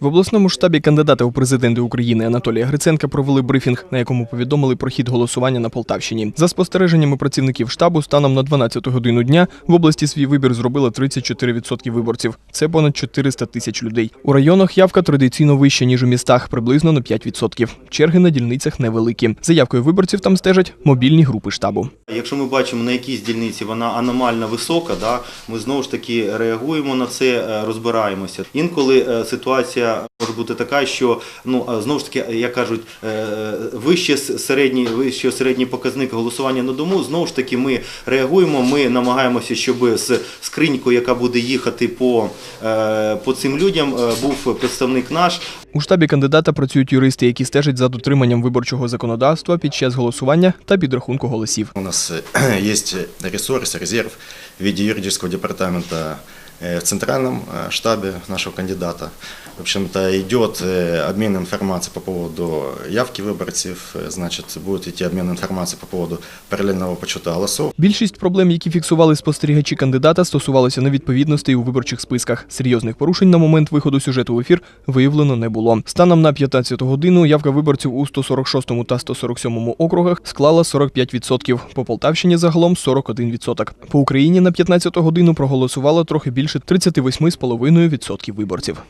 В обласному штабі кандидата у президенти України Анатолія Гриценка провели брифінг, на якому повідомили про хід голосування на Полтавщині. За спостереженнями працівників штабу, станом на 12 годину дня в області свій вибір зробило 34% виборців. Це понад 400 тисяч людей. У районах явка традиційно вища ніж у містах, приблизно на 5%. Черги на дільницях невеликі. За явкою виборців там стежать мобільні групи штабу. Якщо ми бачимо на якійсь дільниці вона аномально висока, да, ми знову ж таки реагуємо на це, е, розбираємося. Інколи е, ситуація може бути така, що ну е, знову ж таки, як кажуть, е, вище с- середній, вище середній показник голосування на дому. Знову ж таки, ми реагуємо. Ми намагаємося, щоб з скринькою, яка буде їхати по, е, по цим людям, е, був представник наш. У штабі кандидата працюють юристи, які стежать за дотриманням виборчого законодавства під час голосування та підрахунку голосів. У нас есть ресурс, резерв в виде юридического департамента э, в центральном э, штабе нашего кандидата. В общем-то, идет э, обмен информацией по поводу явки выборцев, э, значит, будет идти обмен информацией по поводу параллельного подсчета голосов. Більшість проблем, які фіксували спостерігачі кандидата, стосувалися невідповідностей у виборчих списках. Серйозних порушень на момент виходу сюжету в ефір виявлено не було. Станом на 15 годину явка виборців у 146 та 147 округах склала 45%, по Полтавщині загалом 41%. По Україні на 15 годину проголосувало трохи більше 38,5% виборців.